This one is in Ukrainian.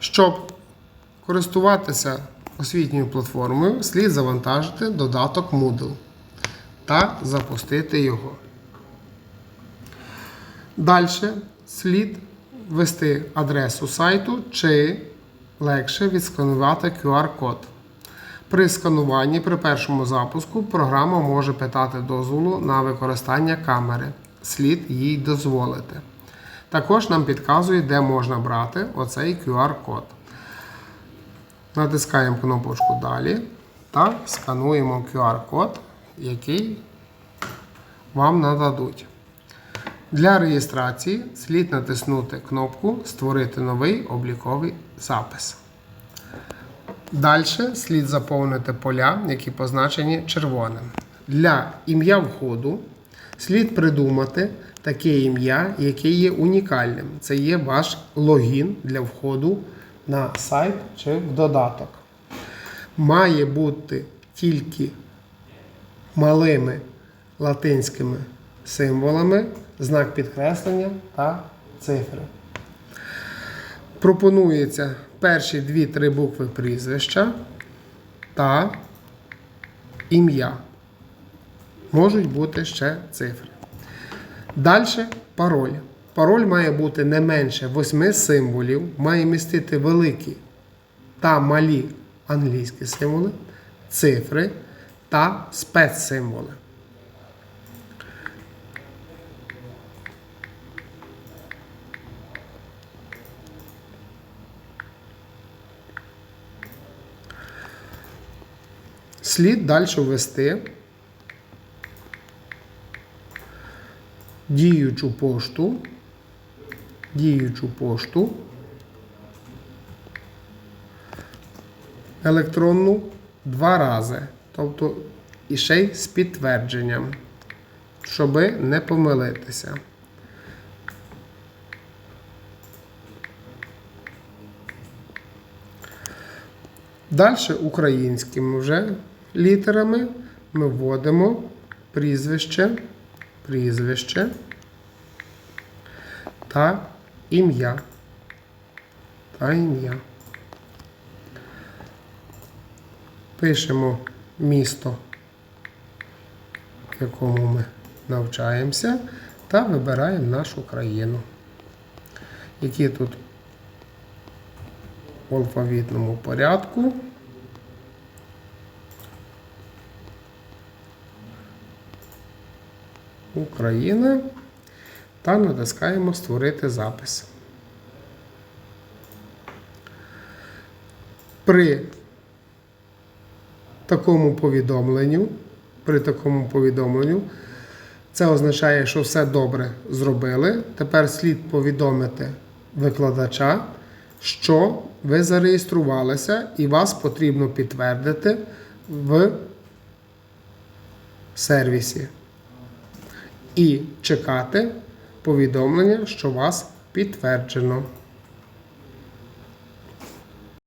Щоб користуватися освітньою платформою, слід завантажити додаток Moodle та запустити його. Далі слід ввести адресу сайту чи легше відсканувати QR-код. При скануванні при першому запуску програма може питати дозволу на використання камери. Слід їй дозволити. Також нам підказує, де можна брати оцей QR-код. Натискаємо кнопочку Далі та скануємо QR-код, який вам нададуть. Для реєстрації слід натиснути кнопку Створити новий обліковий запис. Далі слід заповнити поля, які позначені червоним. Для ім'я входу слід придумати таке ім'я, яке є унікальним. Це є ваш логін для входу на сайт чи в додаток. Має бути тільки малими латинськими символами, знак підкреслення та цифри. Пропонується перші дві-три букви прізвища та ім'я. Можуть бути ще цифри. Далі пароль. Пароль має бути не менше 8 символів, має містити великі та малі англійські символи, цифри та спецсимволи. Слід далі ввести діючу пошту, діючу пошту, електронну два рази. Тобто і ще й з підтвердженням, щоби не помилитися. Далі українськими вже літерами ми вводимо прізвище, прізвище та ім'я. Та ім'я. Пишемо місто, в якому ми навчаємося, та вибираємо нашу країну. Які тут в алфавітному порядку. Україна та натискаємо Створити запис. При такому повідомленню, при такому повідомленню, це означає, що все добре зробили. Тепер слід повідомити викладача, що ви зареєструвалися і вас потрібно підтвердити в сервісі. І чекати повідомлення, що вас підтверджено.